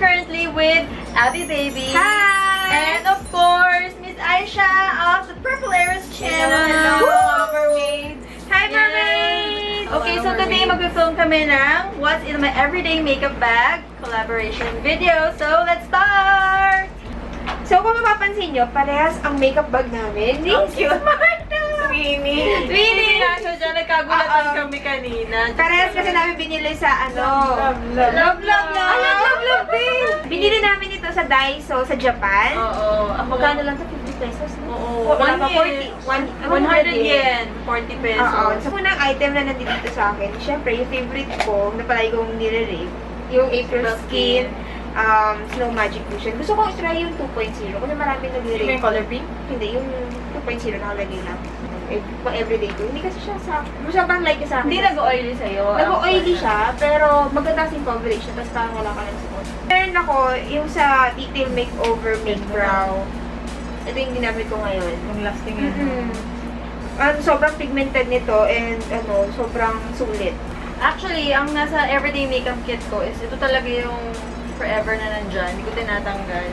currently with Abby Baby. Hi! And of course, Miss Aisha of the Purple Arrows channel. Hello, Mermaid! Hi, Yay! Mermaid! Okay, so today mag-film kami ng What's in my everyday makeup bag collaboration video. So, let's start! So, kung mapapansin nyo, parehas ang makeup bag namin. Ang cute. Marta! Winnie! Winnie! Nagkagulatan Oo. kami kanina. Parehas kasi namin binili sa ano... Love, love. Love, love, love. Ah, love, love, love din! Binili namin ito sa Daiso sa Japan. Oo. Magkano lang ito? 50 pesos? Oo. Wala pa, 40. 40. One- 100 yen. 40 pesos. Oo. So, unang item na nandito dito sa akin, syempre, yung favorite ko, na palagi kong nire-rave, yung April Skin Skin. um, Snow Magic Cushion. Gusto kong i-try yung 2.0 kasi marami nagre-rave. color pink? Hindi, yung 2.0 nakalagay lang. Pang everyday ko. Hindi kasi siya sa... Sobrang like sa akin. Hindi nag-oily sa'yo. Nag-oily siya, pero maganda kasing coverage siya, tapos parang wala ka ng suot. Meron ako yung sa detail makeover make brow. Ito yung ginamit ko ngayon. Yung lasting Mm-mm. Ano, sobrang pigmented nito and ano, sobrang sulit. Actually, ang nasa everyday makeup kit ko is ito talaga yung forever na nandyan. Hindi ko tinatanggal.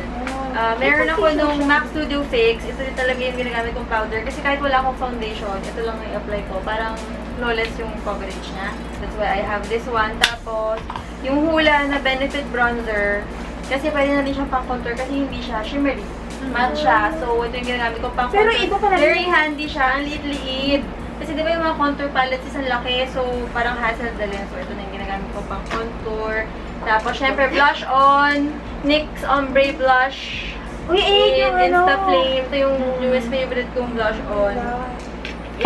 Ah, meron ako nung MAC Studio Fix. Ito din talaga yung ginagamit kong powder. Kasi kahit wala akong foundation, ito lang yung apply ko. Parang flawless yung coverage niya. That's why I have this one. Tapos, yung hula na Benefit Bronzer. Kasi pwede na rin siyang pang contour kasi hindi siya shimmery. Matte siya. So, ito yung ginagamit ko pang Pero iba pala Very rin. handy siya. Ang liit-liit. Kasi di ba yung mga contour palettes ang laki. So, parang hassle dalhin. So, ito na yung ginagamit ko pang contour. Tapos, syempre, blush on. NYX Ombre Blush. Uy, eh, yung ano. Insta Flame. Ito yung newest favorite kong blush on.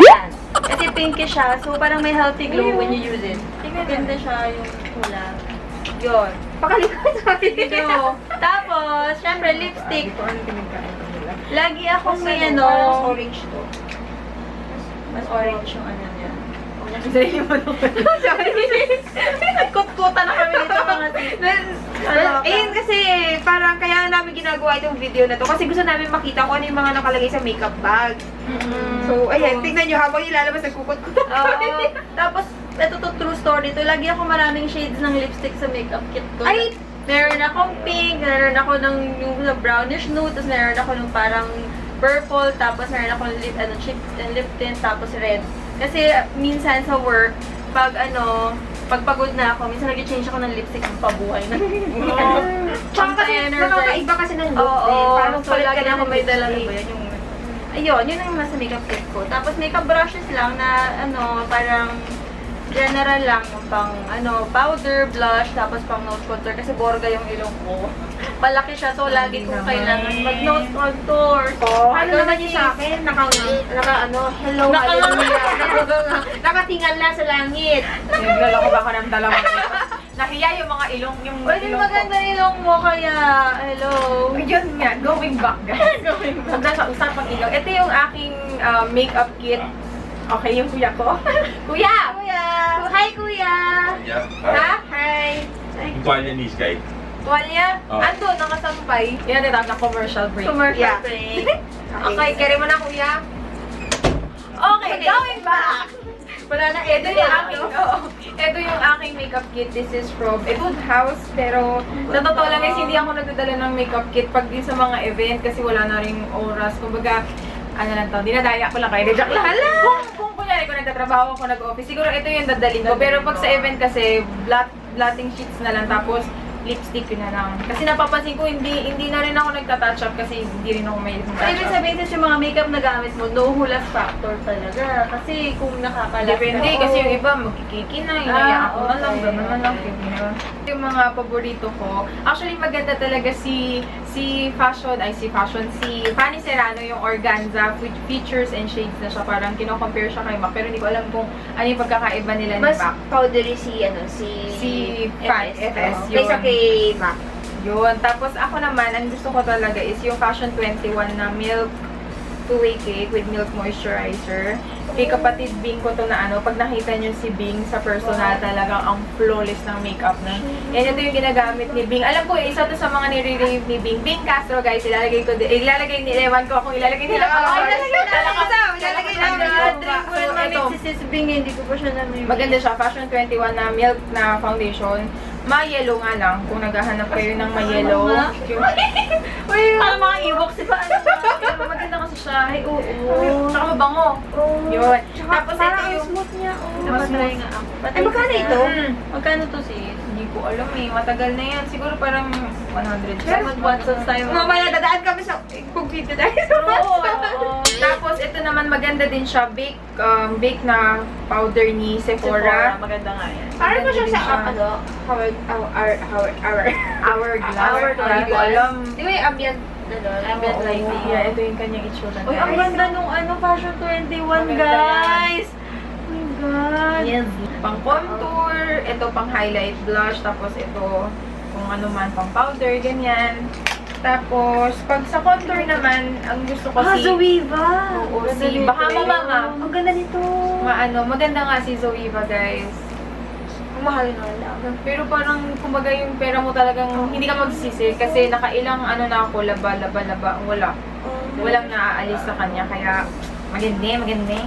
Yan. Kasi pinkish siya. So, parang may healthy glow when you use it. Ganda siya yung hula. Yun. Pakalikot sa akin. Tapos, syempre, lipstick. Lagi akong may Mas ano. Parang orange to. Mas orange yung ano niya. Sorry mo Sorry. Nagkutkutan na kami dito mga. Well, eh, kasi parang kaya namin ginagawa itong video na to kasi gusto namin makita kung ano yung mga nakalagay sa makeup bag. So, ayan, tingnan nyo habang ilalabas nagkukut-kut. Oo. Tapos, ito to true story to. Lagi ako maraming shades ng lipstick sa makeup kit ko. Ay! Meron akong pink, meron ako ng yung na brownish nude, tapos meron ako ng parang purple, tapos meron ako lip, ano, chip and lip tint, tapos red. Kasi minsan sa work, pag ano, pag pagod na ako, minsan nag-change ako ng lipstick ng pabuhay na. Tsaka kasi nakakaiba kasi ng look Oo, eh. Parang so lagi ka na ako may dala lipstick. ba yan yung Ayun, yun ang nasa makeup kit ko. Tapos makeup brushes lang na ano, parang general lang yung pang ano, powder, blush, tapos pang nose contour kasi borga yung ilong ko. Malaki siya, so lagi kong kailangan mag-nose contour. Oh, ano naman na, yung sa akin? Naka, naka ano, hello, Naka- hallelujah. Nakatingal na sa langit. Naglala ko ba ako ng dalawang? Nahiya yung mga ilong, yung di ilong maganda ilong mo kaya. Hello. ko. Yun nga, going back guys. Going back. Punta sa usapang ilong. Ito yung aking uh, makeup kit. Okay, yung kuya ko. kuya! Kuya! Hi, kuya! Yeah. Ha? Hi! Balinese guy. Tuwalya? Oh. Ando, nakasampay. Yan, ito na commercial break. Commercial Yeah. break. Okay, carry mo na kuya. Okay, going back! Wala na Ito yung aking, oo. Ito yung aking makeup kit. This is from Etude House. Pero, sa totoo lang guys, hindi ako nagdadala ng makeup kit pag din sa mga event kasi wala na rin oras. Kumbaga, ano lang to, dinadaya ko lang kayo. Joke lang. Kung, kung kunyari ko nagtatrabaho ako nag-office, siguro ito yung dadalhin ko. Pero pag sa event kasi, blot, blotting sheets na lang. Tapos, lipstick yun na lang. Kasi napapansin ko, hindi hindi na rin ako nagta-touch up kasi hindi rin ako may touch ibig up. sabihin sa yung mga makeup na gamit mo, no hulas factor talaga. Kasi kung nakakalat Depende, ka, kasi oo. yung iba magkikiki na, Ah, inaya ako na lang, okay. gano'n na lang. Yung mga paborito ko, actually maganda talaga si si fashion, ay si fashion, si Fanny Serrano, yung organza, with features and shades na siya, parang kino-compare siya kay MAC, pero hindi ko alam kung ano yung pagkakaiba nila ni Mas MAC. powdery si, ano, si... Si Fan- FS, oo. yun. Kaysa kay Mac. Yun. Tapos ako naman, ang gusto ko talaga is yung Fashion 21 na milk two-way cake with milk moisturizer. Kay kapatid Bing ko to na ano, pag nakita niyo si Bing sa personal, talagang ang flawless ng makeup na. Yan, ito yung ginagamit ni Bing. Alam ko, isa to sa mga nire-rave ni Bing. Bing Castro, guys, ilalagay ko, ilalagay ni, ewan ko kung ilalagay nila. Oo, Oh, ilalagay isa, ilalagay ito. si Sis Bing, hindi ko pa siya namimili. Maganda siya, Fashion 21 na milk na foundation. Ma-yellow nga lang, kung naghahanap kayo ng ma-yellow. Ano? Yung, Uy, parang mga e-books, di ba? Ano ba? pero maganda kasi siya. Ay, oo. Tsaka mabango. Yun. Tapos ito Parang yung... smooth niya. Oh. Napatry nga ako. Ay, magkano ito? Mm, Magkano to sis? Ko alam eh. Matagal na yan. Siguro parang 100 Kaya mag-Watsons tayo. Mamaya dadaan kami sa computer tayo sa oo. Tapos ito naman maganda din siya. Bake, um, bake na powder ni Sephora. Sephora. Maganda nga yan. Parang mo siya sa siya. ano, Howard, our, our, our, our, Hourglass. Hourglass. Hindi ko alam. Di ba yung ambient, ano, Ambient Oo. lighting. Yeah, ito yung kanyang itsura. Uy, ang ganda nung ano, Fashion 21, Maganda guys! Oh God! Yes. Pang contour, ito pang highlight blush, tapos ito kung ano man, pang powder, ganyan. Tapos, pag sa contour naman, ang gusto ko Ah, si... Zoeva! Oo, Ganda si nito. Bahama Mama. Ang ganda nito. Maano, maganda nga si Zoeva, guys. Ang mahal na lang. Pero parang, kumbaga yung pera mo talagang hindi ka magsisi kasi nakailang ano na ako, laba, laba, laba, wala. Walang naaalis sa kanya, kaya maganda, maganda.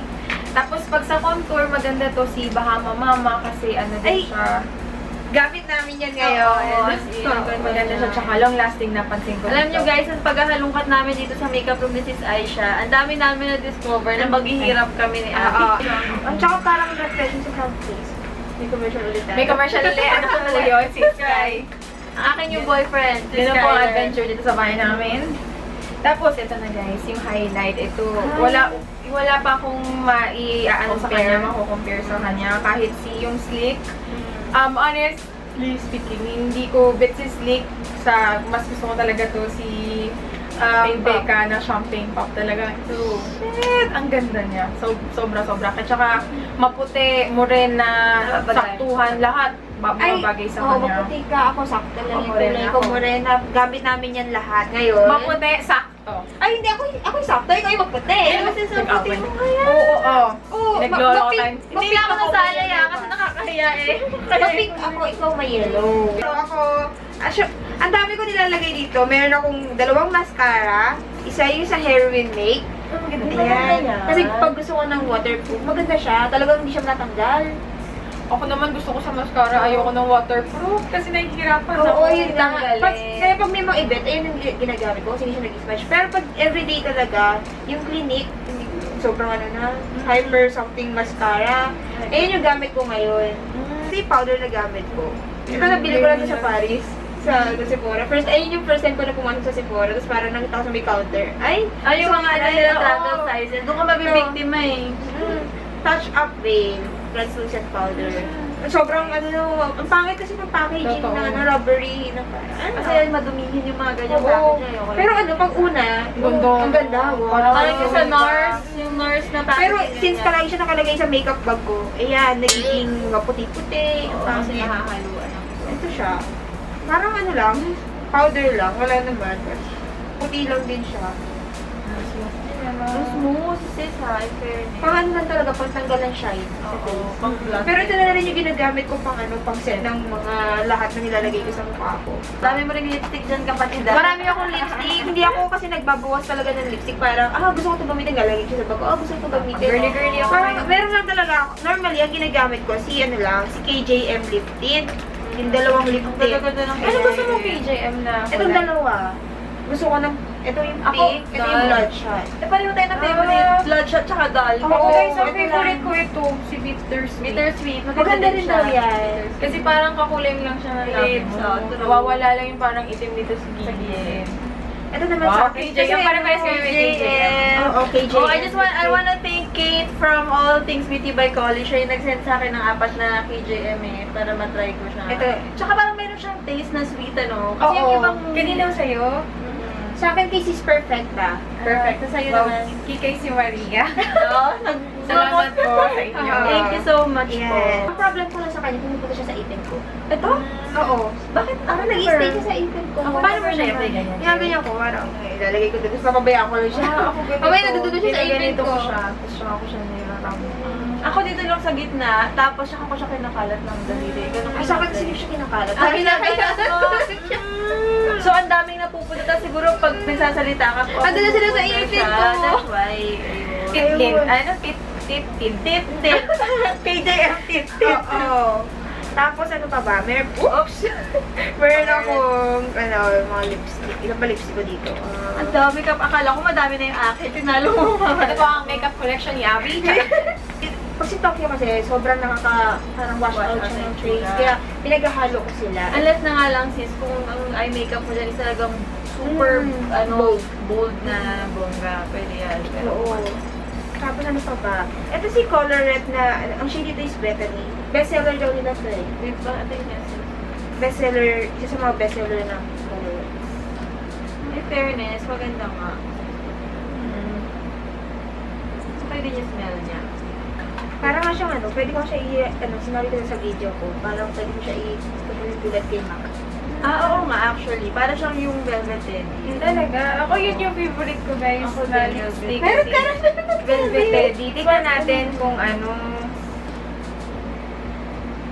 Tapos pag sa contour, maganda to si Bahama Mama kasi ano din Ay! siya. Gamit namin yan Oo, ngayon. as in, Oo. ganda Maganda siya, tsaka long lasting napansin ko. Alam dito. nyo guys, ang paghahalungkat namin dito sa makeup room ni Sis Aisha, ang dami namin na-discover na maghihirap kami ni Oo. Abby. Ang tsaka parang refreshing sa front face. May commercial ulit tayo. May commercial ulit, ano po yun, si Sky. Ang akin yung boyfriend, Sis Yun ang po ang Skyler. adventure dito sa bahay namin. Tapos, ito na guys, yung highlight. Ito, wala wala pa akong mai-ano sa kanya, mako-compare sa kanya. Kahit si yung slick, um, honestly speaking, hindi ko bet si slick sa, mas gusto ko talaga to si um. Becca na champagne pop talaga. Ito, shit, ang ganda niya. So, sobra-sobra. At saka, maputi, morena, Bagay. saktuhan, lahat. Ba- Ay, mga bagay sa oo, kanya. maputi ka. Ako sakto lang yung kulay ko. Morena, gamit namin yan lahat. Ngayon. Maputi, sakto. Ay, hindi. Ako, ako yung sakto. Ikaw yung magputi. Eh, kasi sa puti mo kaya. Oo, oo, oo. Oo, Naglolo ko tayo. Hindi na ako nasanay ah, kasi nakakahiya eh. Mag-pink ako, ikaw may yellow. Pero ako, asyo, ang dami ko nilalagay dito. Meron akong dalawang mascara. Isa yung sa heroin make. Ayan. Kasi pag gusto ko ng waterproof, maganda siya. Talagang hindi siya matanggal. Ako naman gusto ko sa mascara, ayoko ng waterproof kasi nahihirapan Oo, ako. yun lang. Pag, kaya pag may mga event, ayun yung gi- ginagamit ko kasi hindi siya nag-smash. Pero pag everyday talaga, yung clinic, sobrang ano na, hyper something mascara. Ayun yung gamit ko ngayon. Kasi powder na gamit ko. Ito nabili ko lang to sa Paris. Sa, sa Sephora. First, ayun yung first time ko na pumasok sa Sephora. Tapos parang nakita ko sa may counter. Ay, Ay, yung mga ano nila oo. travel sizes. Doon ka mabibiktima eh. Mm, touch up veil, translucent powder. Sobrang ano, ang pangit kasi ng packaging Totoo. na ano, rubbery na parang, ano. Kasi madumihin yung mga ganyang Oo. package. Lang. Pero ano, pag una, Ganda. ang ganda. Wow. Parang yung sa. NARS, yung NARS na package. Pero since palagi siya nakalagay sa makeup bag ko, ayan, nagiging maputi-puti. Oo, kasi pangit. nakahaluan. Ito siya. Parang ano lang, powder lang, wala naman. Puti lang din siya. Ang smooth, sis ha, in fairness. Pang ano lang talaga, pang tanggal ng shine. sa Oo, pang gloss. Pero ito na rin yung ginagamit ko pang ano, pang set ng mga lahat na nilalagay ko sa mukha ko. Dami mo rin lipstick dyan kapatid. ah. Marami akong lipstick. Hindi ako kasi nagbabawas talaga ng lipstick. Parang, ah, gusto ko ito gamitin. Lalagay ko sa bag ko. Ah, gusto ko ito gamitin. Girly-girly ako Parang, ngayon. meron lang talaga ako. Normally, ang ginagamit ko, si ano lang, si KJM lip tint. Yung dalawang lip Ang tint. ganda-ganda ng Ano gusto mo KJM na Itong kulay? dalawa. Gusto ko ng, ito yung Ako, pink, ito yung dull. bloodshot. Eh, pareho tayo ng favorite. Ah. Bloodshot tsaka doll. Oo, Ako guys, ang ito favorite lang. ko ito, si Bittersweet. Bittersweet. Maganda rin daw yan. Kasi parang kakulay lang siya ng Lips, oh. Nawawala lang yung parang itim dito sa gilid. Ito naman Wow, sa akin. KJM. Kasi Parang pares kayo ano, may KJM. Oo, KJM. Oh, I just want, I want to thank Kate from All Things Beauty by College. Siya yung nag-send sa akin ng apat na KJM eh, para matry ko siya. Ito. Tsaka parang meron siyang taste na sweet, ano? Kasi Oo. yung ibang... Kanina sa'yo? Sa akin kay Sis Perfecta. Perfect. Sa sa'yo Wow, naman. kikay si Maria. No? Salamat po sa inyo. Thank you so much Yes. po. Ang problem ko lang sa kanya, pumupunta siya sa ipin ko. Ito? Mm. Oo. Bakit? Parang nag-stay siya sa ipin ko. Ako, paano mo siya i-apply ganyan? Kaya ganyan ko, parang ilalagay ko doon. Tapos papabayaan ko lang siya. Ah, ako ganito. Mamaya natututo siya sa ipin ko. siya. Tapos siya ako siya nilaramu. Ako dito lang sa gitna, tapos saka ko siya kinakalat ng daliri. Ganun ko Ay, sa akin hindi siya kinakalat. Ah, kinakalat mo? So, ang daming napupunta. Tapos siguro pag nagsasalita ka po. Andun na sila sa ipin ko. That's why. Ayun. Titlin. Ano? Tit, tit, tit. Tit, tit. KJM tit, tit. Oo. Tapos ano pa ba? Mer Oops! Meron akong, ano, mga lipstick. Ilan ba lipstick ko dito? Ah, Ang dami ka. Akala ko madami na yung akin. Tinalo mo pa. Ito po ang makeup collection ni Abby. Pag si Tokyo kasi, sobrang nakaka, parang wash Wash out out siya ng ng trace. tsura. Kaya, pinaghahalo ko sila. Unless na nga lang sis, kung ang eye makeup mo dyan is talagang super, Mm, ano, bold. bold na bongga. Pwede yan. Pero, Oo. Tapos ano pa ba? Ito si Colorette na, ang shade dito is Bethany. Bestseller daw nila to eh. wait ba? Ito yung yes. Bestseller, isa sa mga bestseller ng Colorette. In fairness, maganda nga. Okay din yung smell niya. Parang nga siyang ano, pwede ko siya i, ano, sinabi ko na sa video ko, parang pwede ko siya i, tulad kay Mac. Ah, oo nga, actually. Para siyang yung velvet teddy. Yun talaga. Ako yun yung favorite ko guys Ako na lipstick. Meron ka na Velvet Teddy. Tingnan natin kung ano.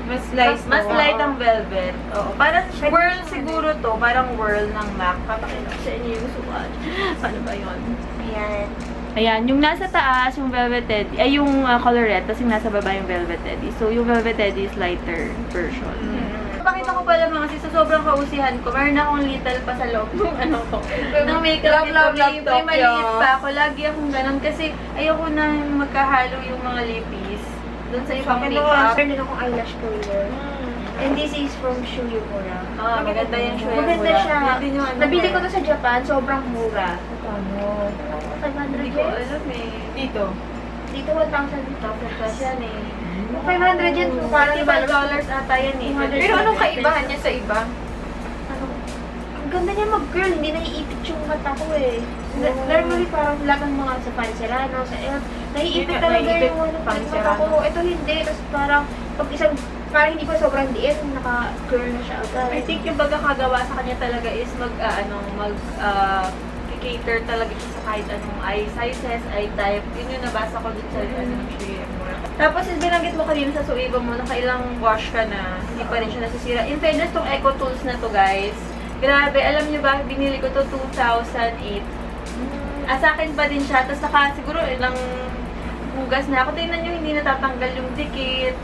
Mas light. Mas, light ang velvet. Oo. Parang whirl siguro to. Parang whirl ng MAC. Papakita ko sa inyo yung swatch. Paano ba yun? Ayan. Ayan, yung nasa taas, yung velvet teddy, ay yung uh, colorette, tapos yung nasa baba yung velvet teddy. So, yung velvet teddy is lighter version. Mm. Pakita ko pala mga sis, sobrang kausihan ko, meron akong little pa sa loob ng ano ko. ng makeup Love, love, love, May- Tokyo. May maliit pa ako. Lagi akong ganun kasi ayoko na magkahalo yung mga lipis. Doon sa ibang makeup. meron akong eyelash curler. And this is from Shu Yumura. Ah, maganda yung shoe. Maganda siya. Ano Nabili ko. ko to sa Japan, sobrang mura. Ano? 500 Hindi ko yen? alam eh. Dito. Dito 1,000 Tapos plus yan eh. 500 yen, so parang $25 iba dollars ata yan eh. 200 Pero anong kaibahan niya sa iba? ano, ang ganda niya mag-girl, hindi naiipit yung mata ko eh. Oo. Normally parang lahat ng mga sa Pansirano, sa El, naiipit talaga naiipit yung ano, yung mata ko. Ito hindi, tapos parang pag isang, parang hindi pa sobrang diin, naka-curl na siya agad. I think yung pagkakagawa sa kanya talaga is mag, ah, ano, mag, ah, cater talaga siya sa kahit anong eye sizes, eye type. Yun yung nabasa ko dun sa, ano, ng Shea Mura. Tapos, is binanggit mo kanina sa Suiba mo, nakailang wash ka na, hindi pa rin siya nasisira. In fairness, tong Eco Tools na to, guys, grabe, alam niyo ba, binili ko to 2008. Ah, sa akin pa din siya. Tapos naka siguro ilang hugas na ako. Tingnan nyo, hindi natatanggal yung dikit.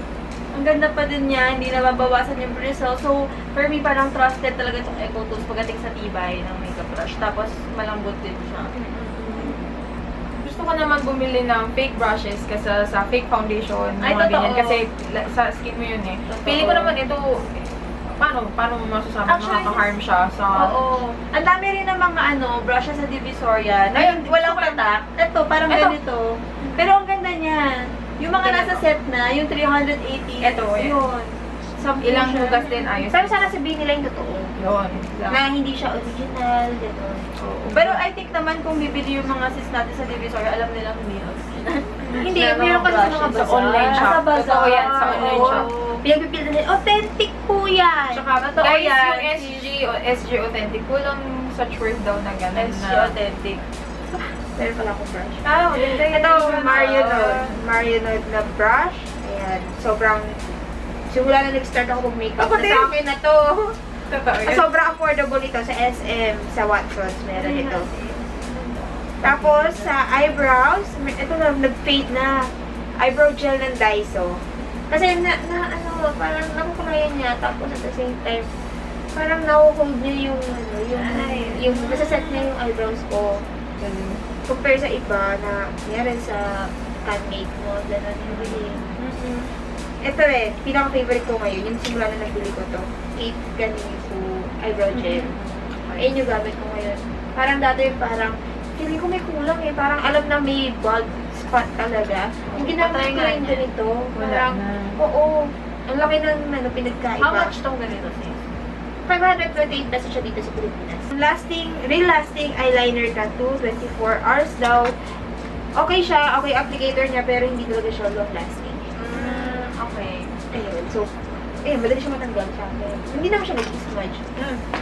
Ang ganda pa din niya, hindi na mabawasan yung bristle. So, for me, parang trusted talaga itong Eco Tools pagdating sa tibay ng brush. Tapos, malambot din siya. Gusto ko naman bumili ng fake brushes kasi sa fake foundation. Ay, mga totoo. ganyan. Kasi la- sa skin mo yun eh. Totoo. Pili ko naman ito, paano, paano mo masasabi Actually, makaka-harm siya sa... Oo. Ang dami rin ng mga ano, brushes sa Divisoria. Na Ay, yung walang ko- tatak. Ito, parang Ito. ganito. Pero ang ganda niya. Yung mga Ganito. nasa set na, yung 380. Ito, eh. Yun. Something Ilang siya. hugas din ayos. Pero sana sabihin nila yung totoo. Yun. Na hindi siya original, gano'n. Pero I think naman kung bibili yung mga sis natin sa Divisoria, alam nilang hindi original. Hindi, Na meron kasi sa mga brushes. Sa online shop. Ah, sa bazaar. Totoo yan, sa online Oo. shop. Pinagpipili nila, authentic po yan! Tsaka, Totoo guys, yan. yung SG, o SG Authentic, kulang such word daw na gano'n SG na... authentic. Meron pala akong brush. Ah, maganda yun. Ito, Mario Node. Mario Node na brush. Ayan, sobrang... Simula na nag-start ako mag-makeup, Ako na din. sa akin na to. Totoo yun. Sobrang affordable ito sa SM, sa Watsons, meron ito. Tapos, sa eyebrows, ito na, nag-fade na. Eyebrow gel ng Daiso. Kasi na, na ano, parang nakukunayan niya, tapos at the same time, parang nakuhold niya yung, ano, yung, Ay. yung, nasa-set niya yung eyebrows ko. Ganun. Compare sa iba na, meron sa handmade mo, gano'n yung really. Ito eh, pinaka-favorite ko ngayon, yung simula na nabili ko to. Kate Ganisu Eyebrow Gel. Ayun yung gamit ko ngayon. Parang dati parang, feeling ko may kulang eh. Parang alam na may bald spot talaga. Yung ginamit ko niya. ganito. Parang, oo. Ang laki ng ano, pinagkaiba. How much tong ganito sis? 528 pesos siya dito sa Pilipinas. Lasting, real lasting eyeliner tattoo, 24 hours daw. Okay siya, okay applicator niya, pero hindi talaga siya long lasting. So, ayun, madali siya matanggal sa akin. Hindi naman siya nag-smudge.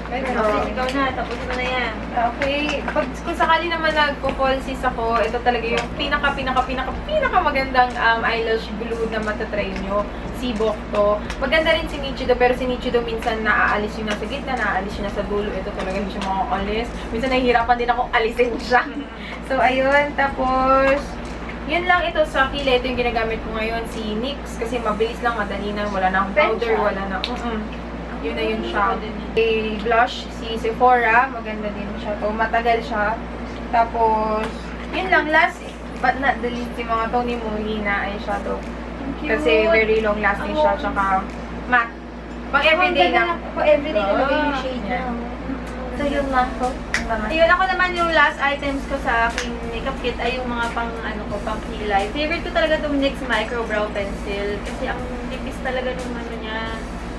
Pwede Oo. na. Sis, ikaw na, tapos mo na yan. Okay. Pag kung sakali naman nagpo-falsies ako, ito talaga yung pinaka pinaka pinaka pinaka magandang um, eyelash glue na matatry nyo. Sibok to. Maganda rin si Nichido, pero si Nichido minsan naaalis yung nasa gitna, naaalis yung nasa dulo. Ito talaga hindi siya makakalis. Minsan nahihirapan din akong alisin siya. So, ayun. Tapos, Yun lang ito sa kilay. Ito yung ginagamit ko ngayon. Si NYX. Kasi mabilis lang, madali na. Wala na akong powder. Wala na. Mm-mm. Yun na yun siya. A blush, si Sephora. Maganda din siya to. Matagal siya. Tapos, yun lang. Last, but not the least, yung mga Tony Moly na eyeshadow. Kasi very long lasting siya. Tsaka matte. Pang everyday lang. Po everyday talaga yung Ah, shade niya. So, yun lang ko. Ayun, ako naman yung last items ko sa aking kit ay yung mga pang, ano ko, pang kilay. Favorite ko talaga itong NYX Micro Brow Pencil. Kasi ang tipis talaga nung ano niya,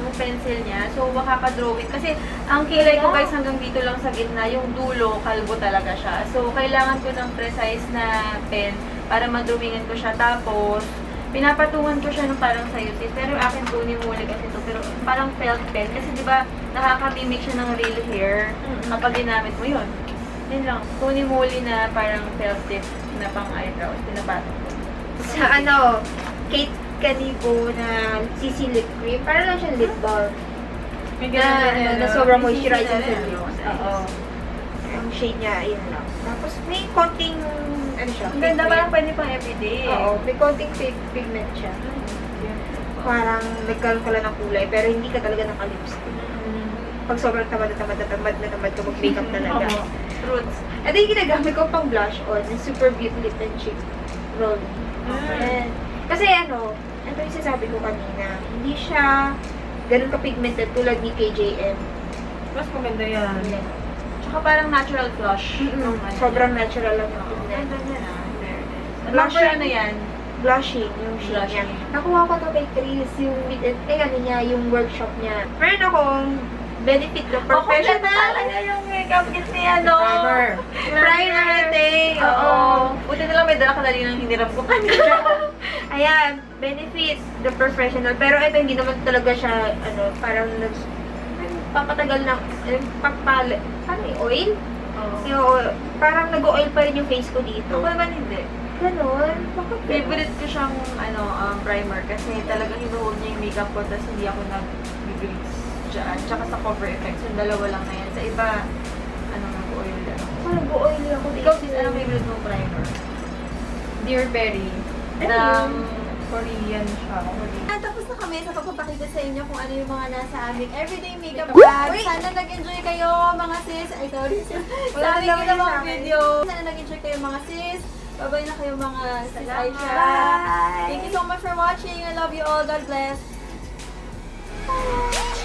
nung pencil niya. So, makaka-drawing. Kasi ang kilay ko guys hanggang dito lang sa gitna, yung dulo, kalbo talaga siya. So, kailangan ko ng precise na pen para madrawingan ko siya. Tapos, pinapatungan ko siya ng parang sa'yo sis. Pero yung akin ni Muli kasi ito. Pero parang felt pen. Kasi di ba nakaka-mimic siya ng real hair kapag ginamit mo yun. Yun lang. Tony Moly na parang felt tip na pang eyebrows. Pinapato ko. Sa ano, Kate Canivo na CC lip cream. Para lang siyang lip balm. May Na, ganun din, ano, na sobrang na sa lips. Oo. Ang shade niya, ayun lang. Tapos may konting, ano siya? Ang ganda parang pwede pang everyday. Oo, may konting pig- pigment siya. Parang nagkaroon ka lang ng kulay, pero hindi ka talaga naka-lipstick. Pag sobrang tamad na tamad na tamad na tamad ka mag-makeup talaga. Oo. Fruits. Ito yung ginagamit ko pang blush on, yung Super Beauty Lip and Cheek Roll. Ayan. Kasi ano, ito yung sinasabi ko kanina, hindi siya ganun ka-pigmented tulad ni KJM. Mas maganda yan. Tsaka parang natural flush. Ano Sobrang natural lang yung Oo. pigment. Ganda niya na. Blush ano yan? Blushing, yung shade niya. Nakuha ko to kay Chris, yung, eh, ano niya, yung workshop niya. Meron akong benefit na Professional. professional. talaga yung makeup kit ni ano. Primer. Primer thing. Oo. Oo. Buti na lang may dala ka dali ng hiniram ko kanina. Ayan, benefit the professional. Pero ito hindi naman talaga siya, ano, parang nag papatagal na, eh, papal, ano yung oil? Oo. Yung, parang nag-oil pa rin yung face ko dito. Ako naman hindi. Ganon. Bakit? Favorite ko siyang ano, um, primer kasi talagang hinuhold niya yung makeup ko tapos hindi ako nag-grease dyan. Tsaka sa cover effects, yung dalawa lang na yan. Sa iba, ano, nag-oil lang. Ako nag-oil ako dito. Ikaw, sis, anong favorite mong primer? Dear Berry. Ano yun? Korean siya. At tapos na kami sa pagpapakita sa inyo kung ano yung mga nasa aming everyday makeup Wait! bag. Sana nag-enjoy kayo mga sis. Ay, sorry sis. Wala Sa aming naman ginawang sa amin. video. Sana nag-enjoy kayo mga sis. Bye-bye na kayo mga sis Aisha. Bye! Thank you so much for watching. I love you all. God bless. Bye!